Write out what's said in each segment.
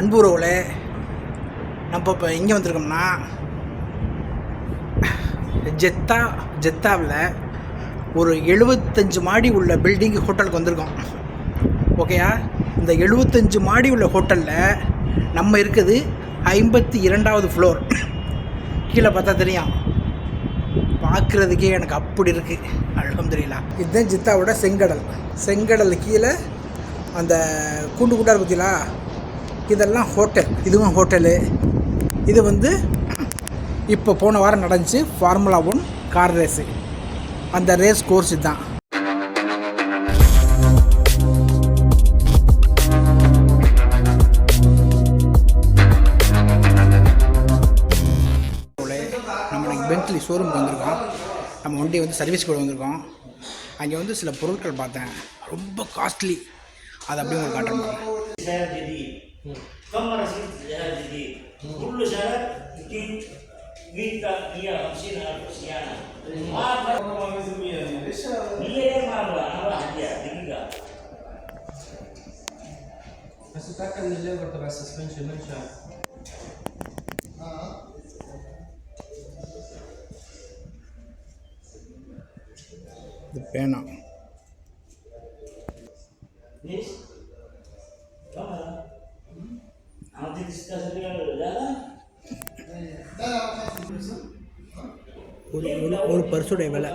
அன்புறவுகளே நம்ம இப்போ எங்கே வந்திருக்கோம்னா ஜெத்தா ஜெத்தாவில் ஒரு எழுபத்தஞ்சு மாடி உள்ள பில்டிங் ஹோட்டலுக்கு வந்திருக்கோம். ஓகேயா இந்த எழுபத்தஞ்சு மாடி உள்ள ஹோட்டலில் நம்ம இருக்குது ஐம்பத்தி இரண்டாவது ஃப்ளோர் கீழே பார்த்தா தெரியும். பார்க்குறதுக்கே எனக்கு அப்படி இருக்குது அல்ஹம்துலில்லாஹ் இதுதான் ஜித்தாவோட செங்கடல். செங்கடல் கீழே அந்த கூண்டு கூண்டா இருக்கு இதெல்லாம் ஹோட்டல். இதுவும் ஹோட்டலு. இது வந்து இப்போ போன வாரம் நடந்துச்சு ஃபார்முலா ஒன் கார் ரேஸு. அந்த ரேஸ் கோர்ஸ் தான் நம்ம இன்னைக்கு பென்ட்லி ஷோரூமுக்கு வந்திருக்கோம். நம்ம வண்டியை வந்து சர்வீஸ் கூட வந்திருக்கோம். அங்கே வந்து சில பொருட்கள் பார்த்தேன். ரொம்ப காஸ்ட்லி அதை அப்படியே உங்களுக்கு காட்டுறேன். saya jadi. Hmm. Kamu masih syarat jadi. Hmm. Dulu syarat jadi minta dia mesin harus siapa apa? Kamu mau dia bisa dia yang mau apa dia tinggal masuk akan dia bertugas suspension ah. The. kusura eyvallah.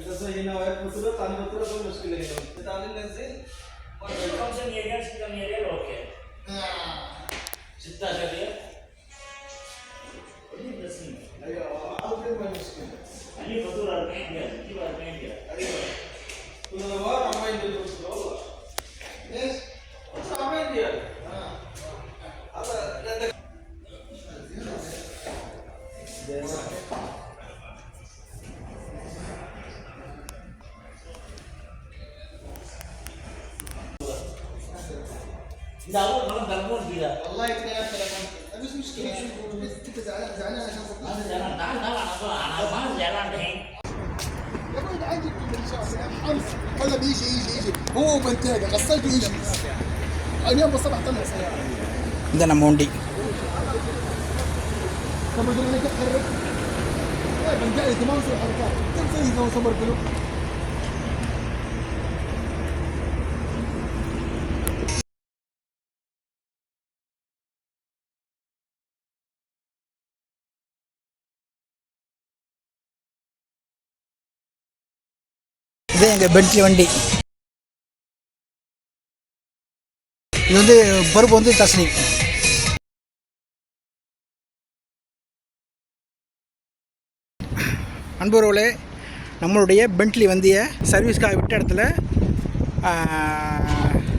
जसं हे नाव आहे कुत्रच आणि कुत्रच पण मुश्किल आहे ते चालेल नसेल function area system area okay चित्तासाठी إذا أول مرة بلمون كذا والله يتكلم كلام مش مشكلة. شو أنت زعلان زعلان عشان صدقت أنا زعلان. تعال تعال أنا ما زعلان الحين. يا أبوي عاجبك الحمس ولا بيجي يجي يجي. هو بنتاجة غسلته يجي اليوم الصبح طلع سيارة عندنا موندي. வண்டி طب بدون انك تحرك لا بنتاجه تمام في الحركات كم زي لو صبر كله இது எங்கள் பென்ட்லி வண்டி இது வந்து பருப்பு வந்து தஸ்னி அன்பர்களே நம்மளுடைய பென்ட்லி வந்திய சர்வீஸ்க்காக விட்ட இடத்துல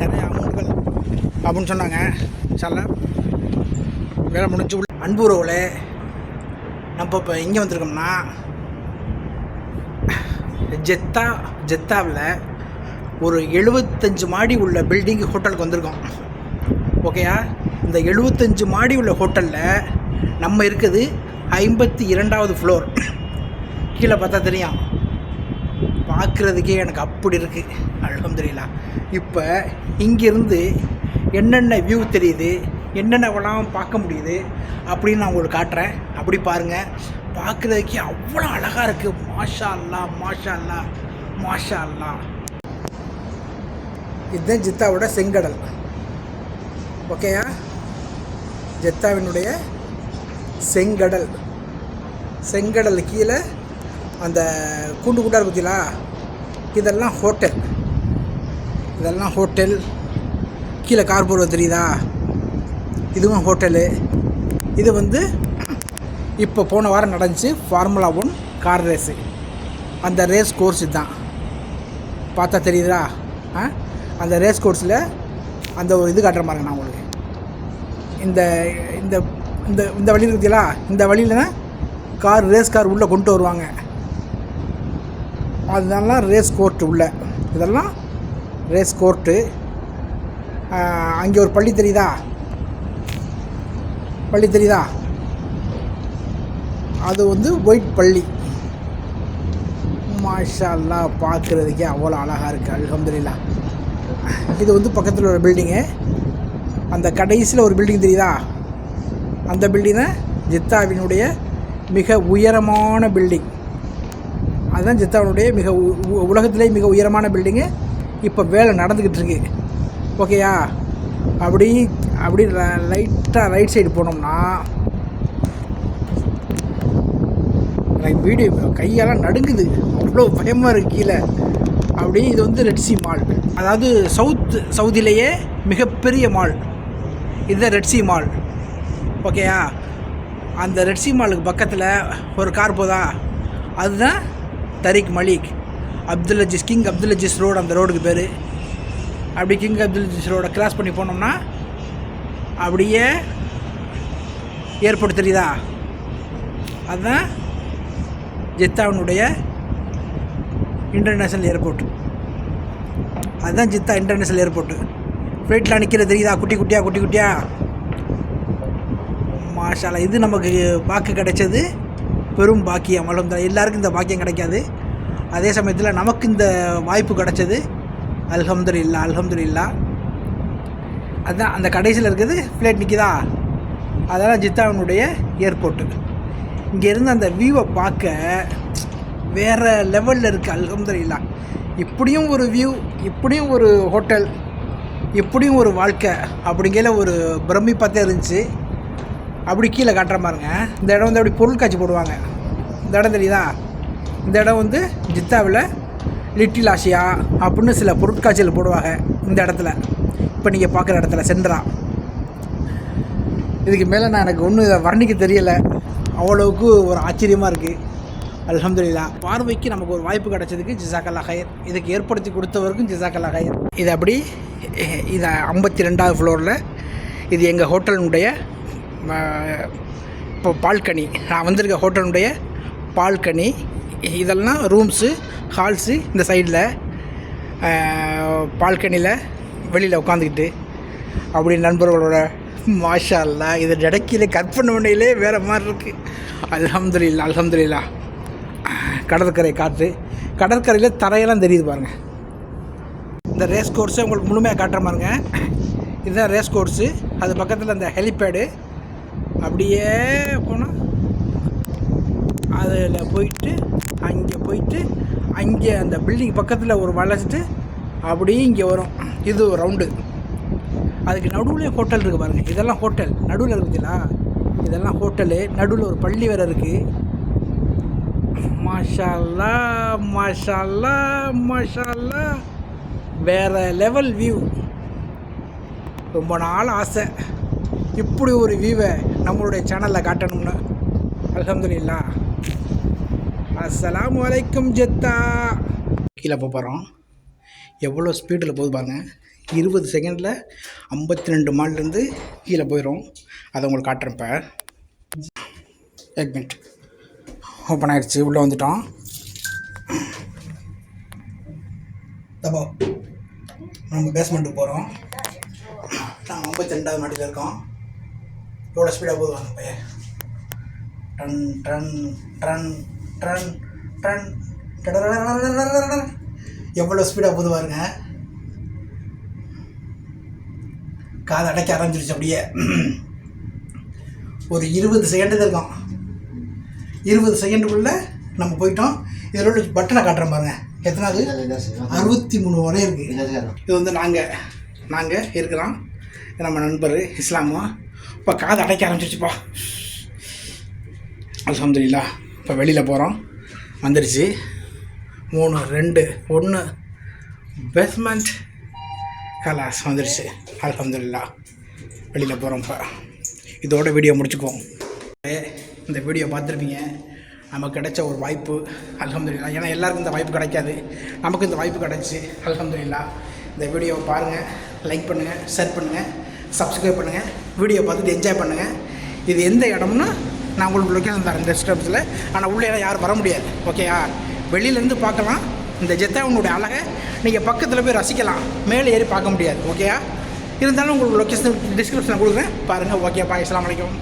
நிறைய அமௌண்ட்கள் அப்படின்னு சொன்னாங்க. சால வேலை முடிஞ்சு உள்ள அன்புறவுகளே நம்ம இப்போ எங்கே வந்திருக்கோம்னா ஜெத்தா ஜெத்தாவில் ஒரு எழுபத்தஞ்சு மாடி உள்ள பில்டிங் ஹோட்டலுக்கு வந்திருக்கோம். ஓகேயா இந்த எழுபத்தஞ்சு மாடி உள்ள ஹோட்டலில் நம்ம இருக்குது ஐம்பத்தி இரண்டாவது ஃப்ளோர் கீழே பார்த்தா தெரியும். பார்க்குறதுக்கே எனக்கு அப்படி இருக்குது அல்ஹம்துலில்லாஹ் இப்போ இங்கேருந்து என்னென்ன வியூ தெரியுது என்னென்னலாம் பார்க்க முடியுது அப்படின்னு நான் உங்களுக்கு காட்டுறேன். அப்படி பாருங்கள் பார்க்குறதுக்கே அவ்வளோ அழகாக இருக்குது மாஷா அல்லா மாஷா அல்லா மாஷா அல்லா இதுதான் ஜித்தாவோட செங்கடல். ஓகேயா? ஜெத்தாவினுடைய செங்கடல். செங்கடல் கீழே அந்த கூண்டு கூண்டாக இருக்குதுங்களா இதெல்லாம் ஹோட்டல். இதெல்லாம் ஹோட்டல். கீழே கார் போடுவது தெரியுதா? இதுவும் ஹோட்டலு. இது வந்து இப்போ போன வாரம் நடந்துச்சு ஃபார்முலா ஒன் கார் ரேஸு. அந்த ரேஸ் கோர்ஸ் இதுதான். பார்த்தா தெரியுதா? ஆ? அந்த ரேஸ் கோர்ஸில் அந்த ஒரு இது காட்டுற மாதிரி நான் உங்களுக்கு. இந்த இந்த இந்த இந்த வழி இருக்குதுங்களா இந்த வழியில் தான் கார் ரேஸ் கார் உள்ளே கொண்டு வருவாங்க. அதெல்லாம் ரேஸ் கோர்ட்டு உள்ள. இதெல்லாம் ரேஸ் கோர்ட்டு அங்கே ஒரு பள்ளி தெரியுதா? பள்ளி தெரியுதா? அது வந்து ஒயிட் பள்ளி. மாஷா பார்க்குறதுக்கே அவ்வளோ அழகாக இருக்குது அலகம்துல்லா இது வந்து பக்கத்தில் ஒரு பில்டிங்கு அந்த கடைசியில் ஒரு பில்டிங் தெரியுதா? அந்த பில்டிங் தான் ஜித்தாவினுடைய மிக உயரமான பில்டிங் அதுதான் ஜித்தாவினுடைய மிக உ- உ- உலகத்திலே மிக உயரமான பில்டிங்கு இப்போ வேலை நடந்துக்கிட்டு இருக்கு. ஓகேயா அப்படி அப்படி லைட்டாக ரைட் சைடு போனோம்னா எனக்கு வீடியோ கையெல்லாம் நடுங்குது. அவ்வளோ பயமாக இருக்கு கீழே. அப்படி இது வந்து ரெட்சி மால் அதாவது சவுத் சவுதியிலேயே மிகப்பெரிய மால் இதுதான் ரெட்சி மால் ஓகேயா அந்த ரெட்சி மாலுக்கு பக்கத்தில் ஒரு கார் போதா? அதுதான் Tariq Malik Abdul Aziz king Abdul Aziz road அந்த ரோடுக்கு பேர். அப்படி கிங் அப்துல் அஜீஸ் ரோடை கிராஸ் பண்ணி போனோம்னா அப்படியே ஏர்போர்ட் தெரியுதா? அதுதான் ஜித்தாவினுடைய இன்டர்நேஷ்னல் ஏர்போர்ட் அதுதான் ஜித்தா இன்டர்நேஷ்னல் ஏர்போர்ட்டு ஃப்ளைட்டில் நிற்கிற தெரியுதா? குட்டி குட்டியா குட்டி குட்டியா? மாஷாலா இது நமக்கு வாக்கு கிடைச்சது. பெரும் பாக்கியம் அல்ஹம்துலில்லாஹ் எல்லாருக்கும் இந்த பாக்கியம் கிடைக்காது. அதே சமயத்தில் நமக்கு இந்த வாய்ப்பு கிடைச்சது. அல்ஹம்துலில்லா அல்ஹம்துலில்லா. அதுதான் அந்த கடைசியில் இருக்கிறது ஃப்ளைட் நிற்கிதா அதெல்லாம் ஜித்தாவினுடைய ஏர்போர்ட்டு இங்கேருந்து அந்த வியூவை பார்க்க வேறு லெவலில் இருக்குது அல்ஹம்துலில்லா. இப்படியும் ஒரு வியூ இப்படியும் ஒரு ஹோட்டல் இப்படியும் ஒரு வாழ்க்கை அப்படிங்கிற ஒரு பிரமிப்பாக தான் இருந்துச்சு அப்படி கீழே காட்டுற பாருங்க. இந்த இடம் வந்து அப்படி பொருட்காட்சி போடுவாங்க. இந்த இடம் தெரியுதா? இந்த இடம் வந்து ஜித்தாவில் லிட்டில் ஆசியா அப்படின்னு சில பொருட்காட்சிகள் போடுவாங்க இந்த இடத்துல. இப்போ நீங்கள் பார்க்குற இடத்துல சென்ட்ரா இதுக்கு மேலே நான் எனக்கு ஒன்றும் இதை வர்ணிக்க தெரியலை. அவ்வளவுக்கு ஒரு ஆச்சரியமாக இருக்குது அலமதுல்லா பார்வைக்கு நமக்கு ஒரு வாய்ப்பு கிடச்சதுக்கு ஜிசாக்கல்லா ஹயர் இதுக்கு ஏற்படுத்தி கொடுத்தவருக்கும் ஜிசாக்கல்லா ஹயர் இது அப்படி இது ஐம்பத்தி ரெண்டாவது ஃப்ளோரில் இது எங்கள் ஹோட்டலினுடைய இப்போ பால்கனி. நான் வந்திருக்க ஹோட்டலுடைய பால்கனி. இதெல்லாம் ரூம்ஸு ஹால்ஸு இந்த சைடில் பால்கனியில் வெளியில் உட்காந்துக்கிட்டு அப்படி நண்பர்களோட மாஷா அல்லா இது நடக்கையிலே கற்பனை உண்டையிலே வேறு மாதிரி இருக்குது அலமதுல்லா அல்ஹம்துலில்லா கடற்கரை காற்று. கடற்கரையில் தரையெல்லாம் தெரியுது பாருங்கள் இந்த ரேஸ் கோர்ஸை உங்களுக்கு முழுமையாக காட்டுற பாருங்க. இதுதான் ரேஸ் கோர்ஸு. அது பக்கத்தில் அந்த ஹெலிபேடு. அப்படியே போனால் அதில் போயிட்டு அங்கே போயிட்டு அங்கே அந்த பில்டிங் பக்கத்தில் ஒரு வளைச்சிட்டு அப்படியே இங்கே வரும். இது ஒரு ரவுண்டு அதுக்கு நடுவில் ஹோட்டல் இருக்குது பாருங்கள் இதெல்லாம் ஹோட்டல் நடுவில் இருக்குதுங்களா இதெல்லாம் ஹோட்டலு நடுவில் ஒரு பள்ளி வேறு இருக்குது மாஷால்லா மாஷால்லா மாஷால்லா. வேறு லெவல் வியூ ரொம்ப நாள் ஆசை. இப்படி ஒரு வியூவை நம்மளுடைய சேனலில் காட்டணும்னு. அலமதுல்லா அஸ்லாம் வலைக்கும் ஜெத்தா. கீழே போக போகிறோம் எவ்வளோ ஸ்பீடில் போகுது பாருங்க. இருபது செகண்டில் ஐம்பத்தி ரெண்டு மால்லேருந்து கீழே போயிடும் அதை உங்களுக்கு காட்டுறேன் இப்போ. எக் மினிட் ஓப்பன் ஆயிடுச்சு உள்ளே வந்துட்டோம். தப்போ. நம்ம பேஸ்மெண்ட்டுக்கு போகிறோம் நாங்கள் ஐம்பத்தி ரெண்டாவது மாடியில் இருக்கோம். எவ்வளோ ஸ்பீடாக போதுவாங்க பையன். ட்ரன் ட்ரன் ட்ரன் டன் டன். எவ்வளோ ஸ்பீடாக போதுவாருங்க காதை அடைக்க ஆரம்பிச்சிருச்சு அப்படியே. ஒரு இருபது செகண்டு இருக்கும். இருபது செகண்டுக்குள்ளே நம்ம போயிட்டோம். இதில் உள்ள பட்டனை காட்டுறேன் பாருங்கள் எத்தனாவது? அறுபத்தி மூணு வரையும் இருக்குது இது வந்து நாங்கள் நாங்கள் இருக்கிறோம். நம்ம நண்பர் இஸ்லாமா. இப்போ காது அடைக்க ஆரம்பிச்சிருச்சுப்பா அல்ஹம்துலில்லாஹ் இப்போ வெளியில் போகிறோம் வந்துடுச்சு மூணு ரெண்டு ஒன்று பேஸ்மெண்ட் கலாஸ் வந்துடுச்சு அல்ஹம்துலில்லாஹ் வெளியில் போகிறோம் இப்போ. இதோட வீடியோ முடிச்சுக்குவோம். இந்த வீடியோ பார்த்துருப்பீங்க. நமக்கு கிடைச்ச ஒரு வாய்ப்பு அல்ஹம்துலில்லாஹ் ஏன்னா எல்லாருக்கும் இந்த வாய்ப்பு கிடைக்காது. நமக்கு இந்த வாய்ப்பு கிடைச்சி அல்ஹம்துலில்லாஹ் இந்த வீடியோவை பாருங்கள் லைக் பண்ணுங்கள் ஷேர் பண்ணுங்கள் சப்ஸ்கிரைப் பண்ணுங்கள் வீடியோ பார்த்துட்டு என்ஜாய் பண்ணுங்கள் இது எந்த இடம்னா நான் உங்களுக்கு லொக்கேஷன் தரேன். டெஸ்க்ரிப்ஷனில் ஆனால் உள்ளே எல்லாம் யாரும் வர முடியாது. ஓகேயா வெளியிலேருந்து பார்க்கலாம். இந்த ஜெத்தாவுனுடைய அழகை நீங்கள் பக்கத்தில் போய் ரசிக்கலாம். மேலே ஏறி பார்க்க முடியாது. ஓகேயா இருந்தாலும் உங்களுக்கு லொக்கேஷன் டிஸ்கிரிப்ஷனில் கொடுக்குறேன். பாருங்கள் ஓகேப்பா இஸ்லாம் வலைக்கம்